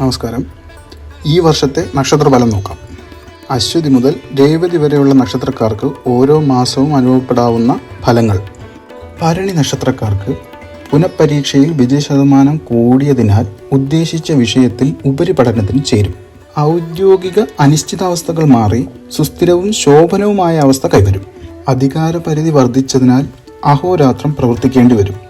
നമസ്കാരം. ഈ വർഷത്തെ നക്ഷത്രഫലം നോക്കാം. അശ്വതി മുതൽ രേവതി വരെയുള്ള നക്ഷത്രക്കാർക്ക് ഓരോ മാസവും അനുഭവപ്പെടാവുന്ന ഫലങ്ങൾ. ഭരണി നക്ഷത്രക്കാർക്ക് പുനഃപരീക്ഷയിൽ വിജയശതമാനം കൂടിയതിനാൽ ഉദ്ദേശിച്ച വിഷയത്തിൽ ഉപരിപഠനത്തിന് ചേരും. ഔദ്യോഗിക അനിശ്ചിതാവസ്ഥകൾ മാറി സുസ്ഥിരവും ശോഭനവുമായ അവസ്ഥ കൈവരും. അധികാരപരിധി വർദ്ധിച്ചതിനാൽ അഹോരാത്രം പ്രവർത്തിക്കേണ്ടി വരും.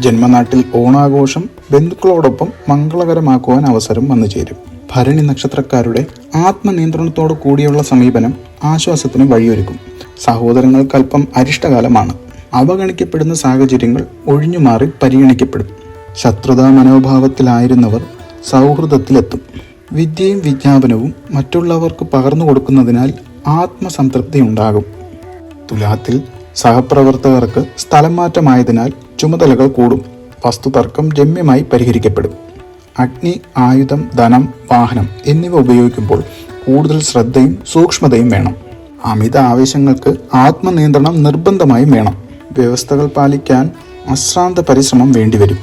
ജന്മനാട്ടിൽ ഓണാഘോഷം ബന്ധുക്കളോടൊപ്പം മംഗളകരമാക്കുവാൻ അവസരം വന്നു ചേരും. ഭരണി നക്ഷത്രക്കാരുടെ ആത്മനിയന്ത്രണത്തോടു കൂടിയുള്ള സമീപനം ആശ്വാസത്തിന് വഴിയൊരുക്കും. സഹോദരങ്ങൾക്കല്പം അരിഷ്ടകാലമാണ്. അവഗണിക്കപ്പെടുന്ന സാഹചര്യങ്ങൾ ഒഴിഞ്ഞുമാറി പരിഗണിക്കപ്പെടും. ശത്രുതാ മനോഭാവത്തിലായിരുന്നവർ സൗഹൃദത്തിലെത്തും. വിദ്യയും വിജ്ഞാപനവും മറ്റുള്ളവർക്ക് പകർന്നു കൊടുക്കുന്നതിനാൽ ആത്മസംതൃപ്തി ഉണ്ടാകും തുലാത്തിൽ സഹപ്രവർത്തകർക്ക് സ്ഥലം മാറ്റമായതിനാൽ ചുമതലകൾ കൂടും. വസ്തുതർക്കം രമ്യമായി പരിഹരിക്കപ്പെടും. അഗ്നി ആയുധം ധനം വാഹനം എന്നിവ ഉപയോഗിക്കുമ്പോൾ കൂടുതൽ ശ്രദ്ധയും സൂക്ഷ്മതയും വേണം. അമിത ആവേശങ്ങൾക്ക് ആത്മനിയന്ത്രണം നിർബന്ധമായും വേണം. വ്യവസ്ഥകൾ പാലിക്കാൻ അശ്രാന്ത പരിശ്രമം വേണ്ടിവരും.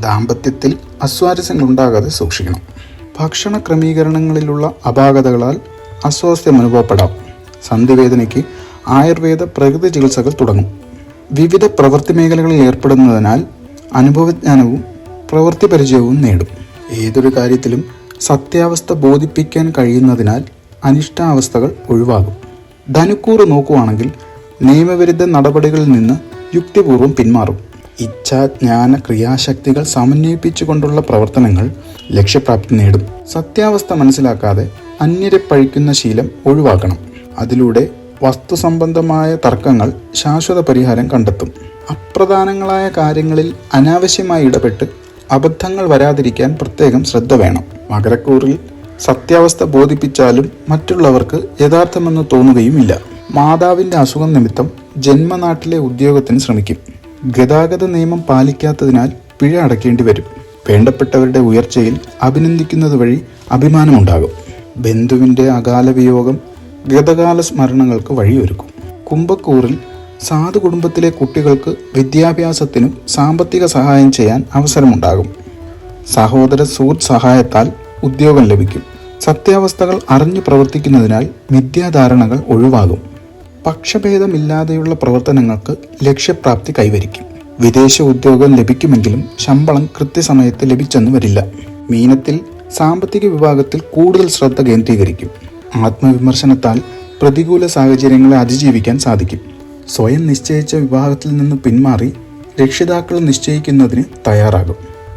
ദാമ്പത്യത്തിൽ അസ്വാരസ്യങ്ങൾ ഉണ്ടാകാതെ സൂക്ഷിക്കണം. ഭക്ഷണ ക്രമീകരണങ്ങളിലുള്ള അപാകതകളാൽ അസ്വാസ്ഥ്യം അനുഭവപ്പെടാം. സന്ധിവേദനയ്ക്ക് ആയുർവേദ പ്രകൃതി ചികിത്സകൾ തുടങ്ങും. വിവിധ പ്രവൃത്തി മേഖലകളിൽ ഏർപ്പെടുന്നതിനാൽ അനുഭവജ്ഞാനവും പ്രവൃത്തി പരിചയവും നേടും. ഏതൊരു കാര്യത്തിലും സത്യാവസ്ഥ ബോധിപ്പിക്കാൻ കഴിയുന്നതിനാൽ അനിഷ്ടാവസ്ഥകൾ ഒഴിവാകും. ധനുക്കൂറ് നോക്കുവാണെങ്കിൽ നിയമവിരുദ്ധ നടപടികളിൽ നിന്ന് യുക്തിപൂർവം പിന്മാറും. ഇച്ഛ ജ്ഞാന ക്രിയാശക്തികൾ സമന്വയിപ്പിച്ചുകൊണ്ടുള്ള പ്രവർത്തനങ്ങൾ ലക്ഷ്യപ്രാപ്തി നേടും. സത്യാവസ്ഥ മനസ്സിലാക്കാതെ അന്യരെ പഴിക്കുന്ന ശീലം ഒഴിവാക്കണം. അതിലൂടെ വസ്തുസംബന്ധമായ തർക്കങ്ങൾ ശാശ്വത പരിഹാരം കണ്ടെത്തും. അപ്രധാനങ്ങളായ കാര്യങ്ങളിൽ അനാവശ്യമായി ഇടപെട്ട് അബദ്ധങ്ങൾ വരാതിരിക്കാൻ പ്രത്യേകം ശ്രദ്ധ വേണം. മകരക്കൂറിൽ സത്യാവസ്ഥ ബോധിപ്പിച്ചാലും മറ്റുള്ളവർക്ക് യഥാർത്ഥമെന്ന് തോന്നുകയുമില്ല. മാതാവിന്റെ അസുഖം നിമിത്തം ജന്മനാട്ടിലെ ഉദ്യോഗത്തിന് ശ്രമിക്കും. ഗതാഗത നിയമം പാലിക്കാത്തതിനാൽ പിഴ അടയ്ക്കേണ്ടി വരും. വേണ്ടപ്പെട്ടവരുടെ ഉയർച്ചയിൽ അഭിനന്ദിക്കുന്നത് വഴി അഭിമാനമുണ്ടാകും. ബന്ധുവിന്റെ അകാല വിയോഗം ഗതകാല സ്മരണകൾക്ക് വഴിയൊരുക്കും. കുംഭക്കൂറിൽ സാധു കുടുംബത്തിലെ കുട്ടികൾക്ക് വിദ്യാഭ്യാസത്തിനും സാമ്പത്തിക സഹായം ചെയ്യാൻ അവസരമുണ്ടാകും. സഹോദര സുഹൃത്ത് സഹായത്താൽ ഉദ്യോഗം ലഭിക്കും. സത്യാവസ്ഥകൾ അറിഞ്ഞു പ്രവർത്തിക്കുന്നതിനാൽ മിഥ്യാധാരണകൾ ഒഴിവാകും. പക്ഷഭേദമില്ലാതെയുള്ള പ്രവർത്തനങ്ങൾക്ക് ലക്ഷ്യപ്രാപ്തി കൈവരിക്കും. വിദേശ ഉദ്യോഗം ലഭിക്കുമെങ്കിലും ശമ്പളം കൃത്യസമയത്ത് ലഭിച്ചെന്ന് വരില്ല. മീനത്തിൽ സാമ്പത്തിക വിഭാഗത്തിൽ കൂടുതൽ ശ്രദ്ധ കേന്ദ്രീകരിക്കും. ആത്മവിമർശനത്താൽ പ്രതികൂല സാഹചര്യങ്ങളെ അതിജീവിക്കാൻ സാധിക്കും. സ്വയം നിശ്ചയിച്ച വിവാഹത്തിൽ നിന്ന് പിന്മാറി രക്ഷിതാക്കൾ നിശ്ചയിക്കുന്നതിന് തയ്യാറാകും.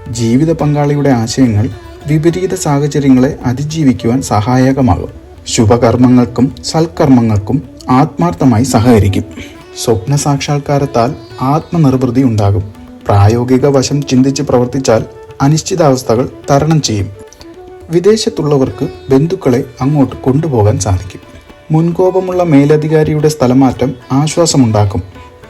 ജീവിത പങ്കാളിയുടെ ആശയങ്ങൾ വിപരീത സാഹചര്യങ്ങളെ അതിജീവിക്കുവാൻ സഹായകമാകും. ശുഭകർമ്മങ്ങൾക്കും സൽക്കർമ്മങ്ങൾക്കും ആത്മാർത്ഥമായി സഹകരിക്കും. സ്വപ്ന സാക്ഷാത്കാരത്താൽ ആത്മനിർവൃതി ഉണ്ടാകും. പ്രായോഗിക വശം ചിന്തിച്ച് പ്രവർത്തിച്ചാൽ അനിശ്ചിതാവസ്ഥകൾ തരണം ചെയ്യും. വിദേശത്തുള്ളവർക്ക് ബന്ധുക്കളെ അങ്ങോട്ട് കൊണ്ടുപോകാൻ സാധിക്കും. മുൻകോപമുള്ള മേലധികാരിയുടെ സ്ഥലമാറ്റം ആശ്വാസമുണ്ടാക്കും.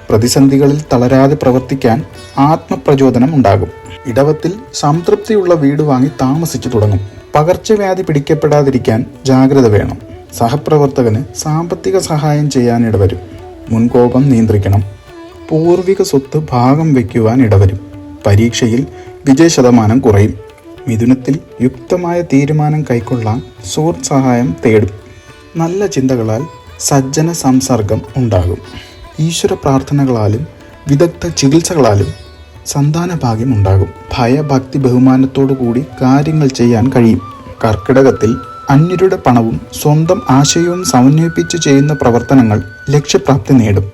പ്രതിസന്ധികളിൽ തളരാതെ പ്രവർത്തിക്കാൻ ആത്മപ്രചോദനം ഉണ്ടാകും. ഇടവത്തിൽ സംതൃപ്തിയുള്ള വീട് വാങ്ങി താമസിച്ചു തുടങ്ങും. പകർച്ചവ്യാധി പിടിക്കപ്പെടാതിരിക്കാൻ ജാഗ്രത വേണം. സഹപ്രവർത്തകന് സാമ്പത്തിക സഹായം ചെയ്യാൻ ഇടവരും മുൻകോപം നിയന്ത്രിക്കണം. പൂർവിക സ്വത്ത് ഭാഗം വയ്ക്കുവാൻ ഇടവരും. പരീക്ഷയിൽ വിജയ ശതമാനം കുറയും. മിഥുനത്തിൽ യുക്തമായ തീരുമാനം കൈക്കൊള്ളാൻ സുഹൃത്ത് സഹായം തേടും. നല്ല ചിന്തകളാൽ സജ്ജന സംസർഗം ഉണ്ടാകും. ഈശ്വര പ്രാർത്ഥനകളാലും വിദഗ്ധ ചികിത്സകളാലും സന്താന ഭാഗ്യം ഉണ്ടാകും. ഭയഭക്തി ബഹുമാനത്തോടു കൂടി കാര്യങ്ങൾ ചെയ്യാൻ കഴിയും. കർക്കിടകത്തിൽ അന്യരുടെ പണവും സ്വന്തം ആശയവും സമന്വയിപ്പിച്ച് ചെയ്യുന്ന പ്രവർത്തനങ്ങൾ ലക്ഷ്യപ്രാപ്തി നേടും.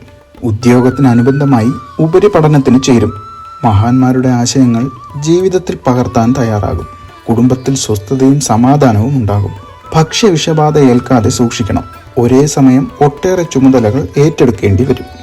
ഉദ്യോഗത്തിനനുബന്ധമായി ഉപരിപഠനത്തിന് ചേരും. മഹാന്മാരുടെ ആശയങ്ങൾ ജീവിതത്തിൽ പകർത്താൻ തയ്യാറാകും. കുടുംബത്തിൽ സ്വസ്ഥതയും സമാധാനവും ഉണ്ടാകും. ഭക്ഷ്യവിഷബാധ ഏൽക്കാതെ സൂക്ഷിക്കണം. ഒരേ സമയം ഒട്ടേറെ ചുമതലകൾ ഏറ്റെടുക്കേണ്ടി വരും.